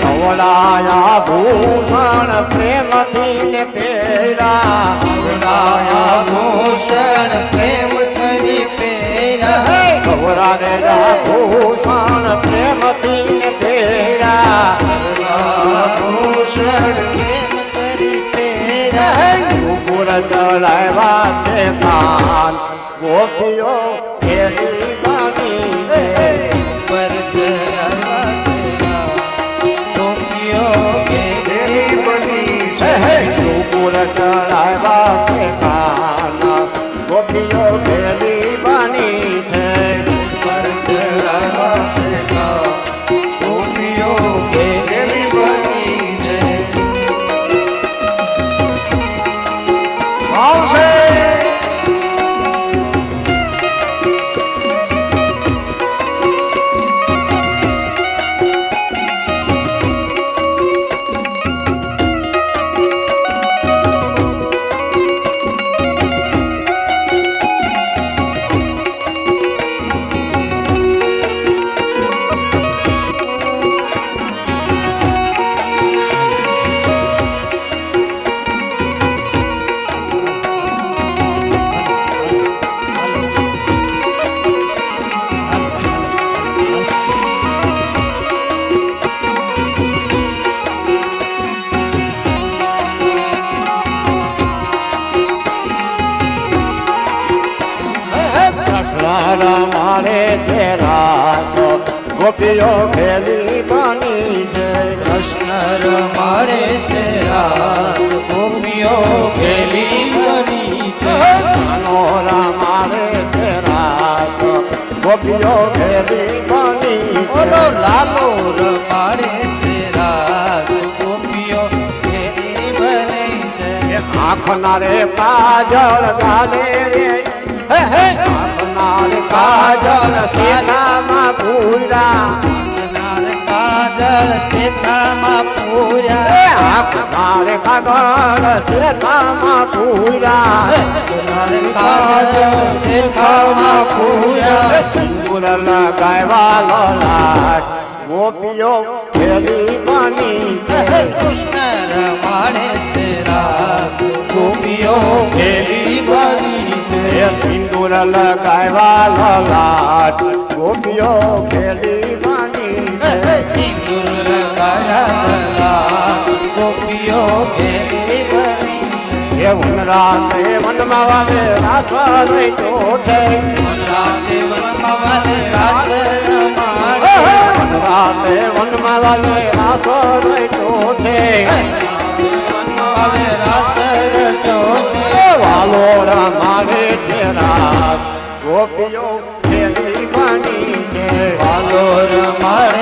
કવડાયા ભૂષણ પ્રેમથી ને પેરા કવડાયા ભૂષણ પ્રેમ કરી પેરા કવડા ભૂષણ ઉપર ચડાવ્યા છે કાન. ગોપીઓ ખેલી બાની છે પર ચડાવા તેરા ગોપીઓ કેરી બની હે ઉપર ચડાવ્યા છે કાન. ગોપીઓ ખેલી બાની છે ગોપીઓ ખેલી બાની છે. કૃષ્ણ રમાડે છે રાત ગોપીઓ ખેલી બની છે. મનોરા મારે છે રાસો ગોપીઓ ખેલી બાની છે. લાલો રમાડે છે રાત ગોપીઓ ખેલી બની છે. આંખના રે પાજળ ગાલે રે. હે હે. આંખના કાજલ સેનામાં પૂરા નાર કાજલ સીતામાં પૂરા પૂર્યા આંખના રે કાજળ સેનામાં પૂરા નાર કાજલ સીતામાં પૂરા સિંદૂર લગાવ્યા લોલાટ. ગોપીઓ ખેલી બની કૃષ્ણ રમાણે સેરા ગોપીઓ બની છે એ સિંદૂર લગાવ્યા લોલાટ. ગોપીઓ ખેલી વાણી સિંદૂર લગાયા રાત ગોપીઓ ખેલી વાણી એ તે વનમાં વાવે નહીં તો છે. વનમાં વાલે રાસ વનરા તે વાવે રાસો છે ગોપીઓ છે વાલો રમાડે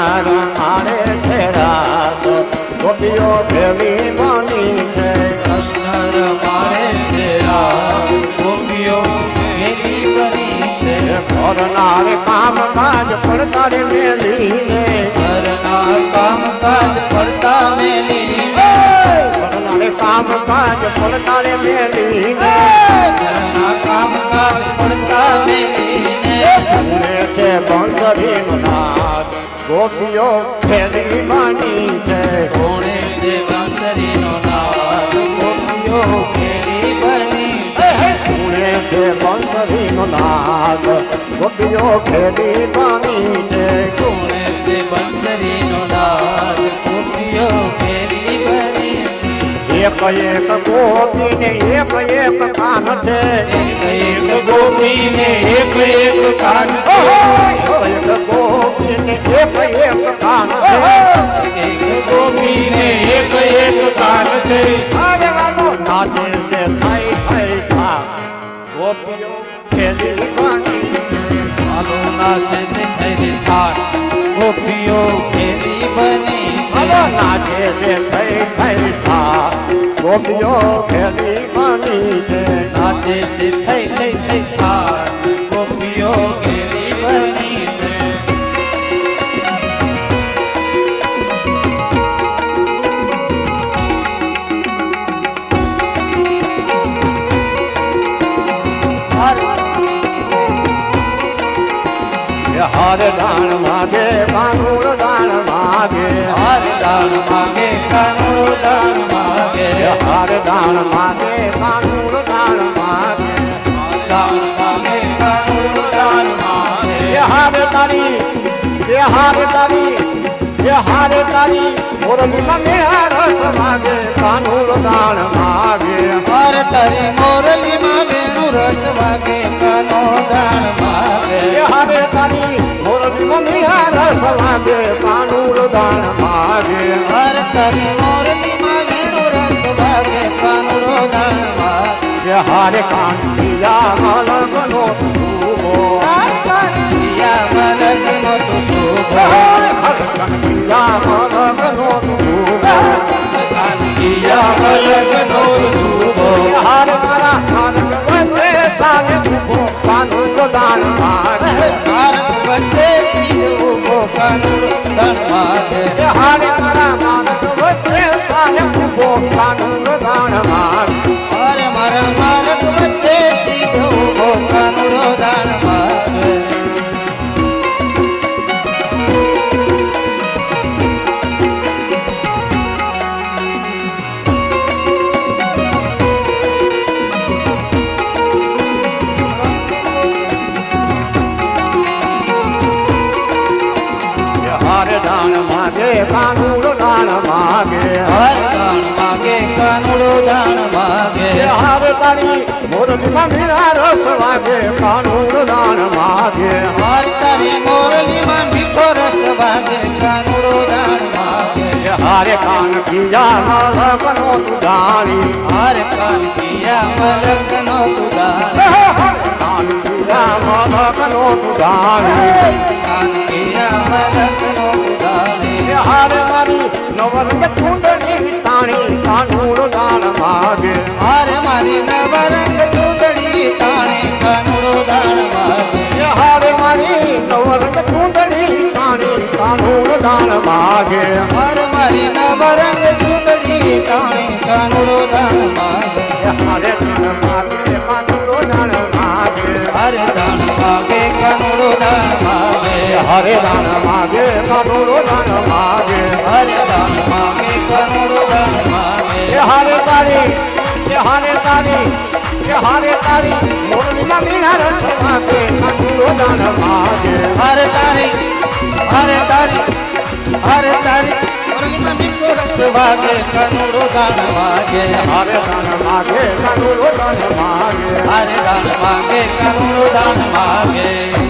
કૃષ્ણ રમાડે છે રાસ ગોપીઓ ખેલી બની છે કૃષ્ણ રમાડે છે રાત. ગોપીઓ ખેલી બની છે કરનાર કામ કાજ પડતાર મેલીને ઘરના કામ પડતા મેલીને કરનાર કામ કાજ પડતાર મેલીને ઘરના કામ પડતા મેલી ને છે બંસરી નાદ. ગોપીઓ ખેલી માની છે. કોણે છે બંસરીનો નાદ ગોપીઓ ખેલી બની સુને છે બંસરી નાદ ગોપીઓ બની છે. કોણે એક એક ગોપીને એક એક કાન છે. એક ગોપી ને એક એક કાન છે. એક ગોપી ને એક એક કાન છે. એક ગોપીને એક એક કાન છે. ગોપીઓ ખેલી બની છે? નાચે છે થઈ થઈ થઈ થાર ગોપીઓ છે? હાર. દાણ માગે કાનુડ દાણ માગે. હાર દાન માગે. હાર દાણ માગે કાનુર દાણ માગે દાન માગે કાનુર દાન માગે હાર તારી એ હાર તારી એ હાર તારી. મોરલીમાં મેળા રસ માગે કાનુર દાણ માગે. હાર તારી મોરલી માં વેણુ રસ વાગે કાનો દાન માગે. હાર તારી મોરલીમાં મેળા રસ માગે કાનુડ દાણ હાર કાંતિયા મલકનો ઊભો પિયા મલકનો તું કાંતિયા મલકનો ઊભો પિયા મલકનો તું હાર મારા કાનક વચ્ચે તારે ઊભો કાનુડ દાણ માગે ભારત વચ્ચે સીધ ઊભો કાનુડો દાન એ હાર મારા કાનક વચ્ચે તારે ઊભો કાનુડ કાનુડ દાણ માગે માગે કાનુડો દાન માગે હાર તારી મોરલીમાં મીરા રસ વાગે કાનુડો દાન માગે હાર તારી મોરલીમાં મીઠો રસ વાગે કાનુડો દાન માગે હારે કાન કિયા મલકનો તુડાણી હર કાન પિયા મલકનો તું દાન કાન કિયા મલકનો તુડાણી કાન માગે એ હારે દાન માગે કાનુડો દાન માગે હારે દાન માગે કાનુડો દાન માગે એ હારે તારી એ હારે તારી એ હારે તારી મોરલીમાં મીના રસ માગે કાનુડો દાન માગે હારે તારી હારે તારી હારે તારી મુરલીમાં મીઠો રસ વાગે કાનુડો દાન માગે હારે દાન માગે કાનુડો દાન માગે હારે દાન માગે કાનુડો દાન માગે